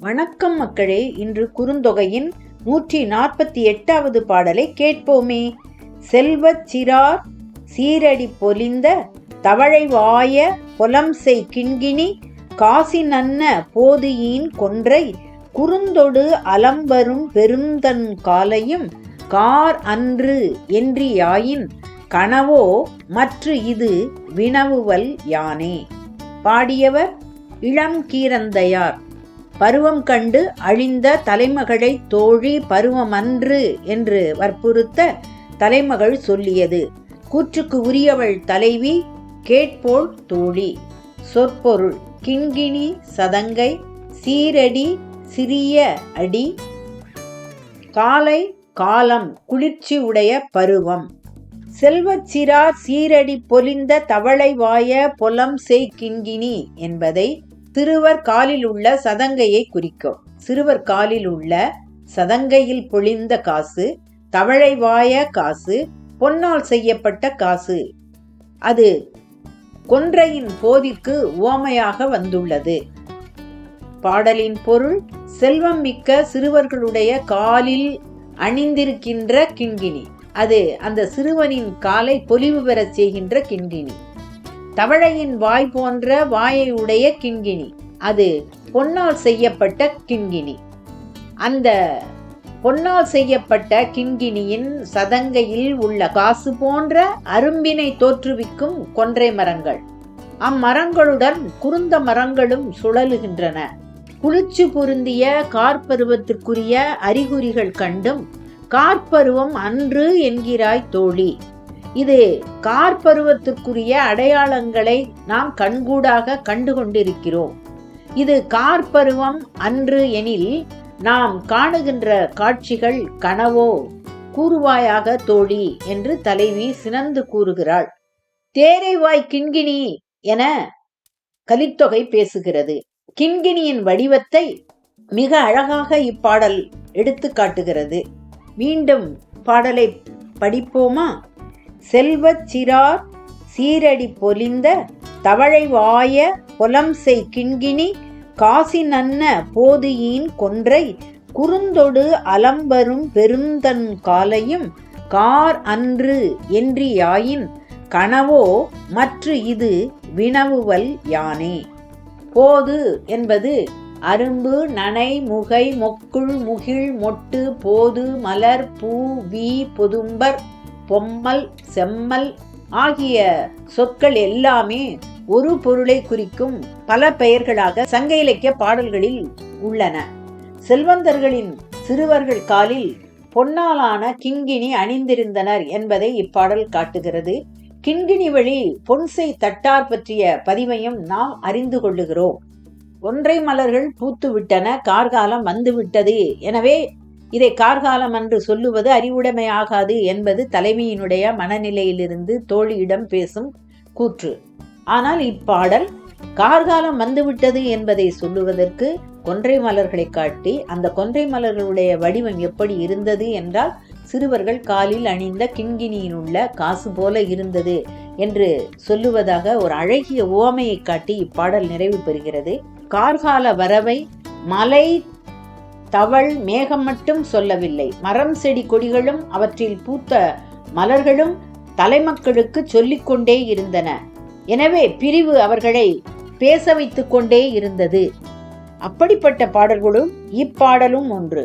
வணக்கம் மக்களே இன்று குறுந்தொகையின் நூற்றி நாற்பத்தி எட்டாவது பாடலை கேட்போமே. செல்வச் சிறார் சீரடி பொலிந்த தவழை வாய பொலம்சை கிண்கிணி காசி நன்ன போதியின் கொன்றை குறுந்தொடு அலம்பரும் பெருந்தன் காலையும் கார் அன்று என்றியாயின் கனவோ மற்று இது வினவுவல் யானே. பாடியவர் இளம் கீரந்தையார் பருவம் கண்டு அழிந்த தலைமகளை தோழி பருவமன்று என்று வற்புறுத்த தலைமகள் சொல்லியது. கூற்றுக்கு உரியவள் தலைவி கேட்போள் தோழி. சொற்பொருள் கிண்கிணி சதங்கை சீரடி சிறிய அடி. காலை காலம் குளிர்ச்சி உடைய பருவம். செல்வச் சீரடி பொலிந்த தவளை வாய பொலம் செய் கிண்கிணி என்பதை சிறுவர் காலில் உள்ள சதங்கையை குறிக்கும். சிறுவர் காலில் உள்ள சதங்கையில் பொழிந்த காசு தவளை வாய காசு பொன்னால் செய்யப்பட்ட காசு. அது கொன்றையின் போதிக்கு உவமையாக வந்துள்ளது. பாடலின் பொருள் செல்வம் மிக்க சிறுவர்களுடைய காலில் அணிந்திருக்கின்ற கிண்கிணி. அது அந்த சிறுவனின் காலை பொலிவு பெறச் செய்கின்ற கிண்கிணி. தவளையின் வாய் போன்ற வாயை உடைய கிண்கிணி. அது பொன்னால் செய்யப்பட்ட கிண்கிணி. அந்த பொன்னால் செய்யப்பட்ட கிண்கிணியின் சதங்கையில் உள்ள காசு போன்ற அரும்பினை தோற்றுவிக்கும் கொன்றை மரங்கள். அம்மரங்களுடன் குருந்த மரங்களும் சுழலுகின்றன. குளிர்ச்சி பொருந்திய கார்பருவத்திற்குரிய அறிகுறிகள் கண்டும் கார்பருவம் அன்று என்கிறாய் தோழி. இது கார்பருவத்திற்குரிய அடையாளங்களை நாம் கண்கூடாக கண்டு கொண்டிருக்கிறோம் இது கார்பருவம் அன்று எனில் நாம் காணுகின்ற காட்சிகள் கனவோ கூறுவாயாக தோழி என்று தலைவி சினந்து கூறுகிறாள். தேரைவாய் கிண்கிணி என கலித்தொகை பேசுகிறது. கிண்கிணியின் வடிவத்தை மிக அழகாக இப்பாடல் எடுத்து காட்டுகிறது. மீண்டும் பாடலை படிப்போமா? செல்வச் சிறார் சீரடி பொலிந்த தவழை வாய பொலம்செய் கிண்கிணி காசி நன்ன போதியின் கொன்றை குறுந்தொடு அலம்பரும் பெருந்தன் காலையும் கார் அன்று என்றியாயின் கனவோ மற்று இது வினவுவல் யானே. போது என்பது அரும்பு நனை முகை மொக்குள் முகிழ் மொட்டு போது மலர் பூ வீ பொதும்பர் பொம்மல் செம்மல் ஆகிய சொற்கள் எல்லாமே ஒரு பொருளை குறிக்கும் பல பெயர்களாக சங்க இலக்கிய பாடல்களில் உள்ளன. செல்வந்தர்களின் சிறுவர்கள் காலில் பொன்னாலான கிங்கிணி அணிந்திருந்தனர் என்பதை இப்பாடல் காட்டுகிறது. கிண்கிணி வழி பொன்சை தட்டார் பற்றிய பதிவையும் நாம் அறிந்து கொள்ளுகிறோம். ஒன்றை மலர்கள் பூத்து விட்டன கார்காலம் வந்துவிட்டது. எனவே இதை கார்காலம் என்று சொல்லுவது அறிவுடைமை ஆகாது என்பது தலைவியினுடைய மனநிலையிலிருந்து தோழியிடம் பேசும் கூற்று. ஆனால் இப்பாடல் கார்காலம் வந்துவிட்டது என்பதை சொல்லுவதற்கு கொன்றை மலர்களை காட்டி அந்த கொன்றை மலர்களுடைய வடிவம் எப்படி இருந்தது என்றால் சிறுவர்கள் காலில் அணிந்த கிண்கிணியில் உள்ள காசு போல இருந்தது என்று சொல்லுவதாக ஒரு அழகிய உவமையை காட்டி இப்பாடல் நிறைவு பெறுகிறது. கார்கால வரவை மலை தவள் மேகம் மட்டும் சொல்லவில்லை. மரம் செடி கொடிகளும் அவற்றில் பூத்த மலர்களும் தலைமக்களுக்கு சொல்லிக்கொண்டே இருந்தன. எனவே பிரிவு அவர்களை பேச வைத்துக்கொண்டே இருந்தது. அப்படிப்பட்ட பாடல்களும் இப்பாடலும் ஒன்று.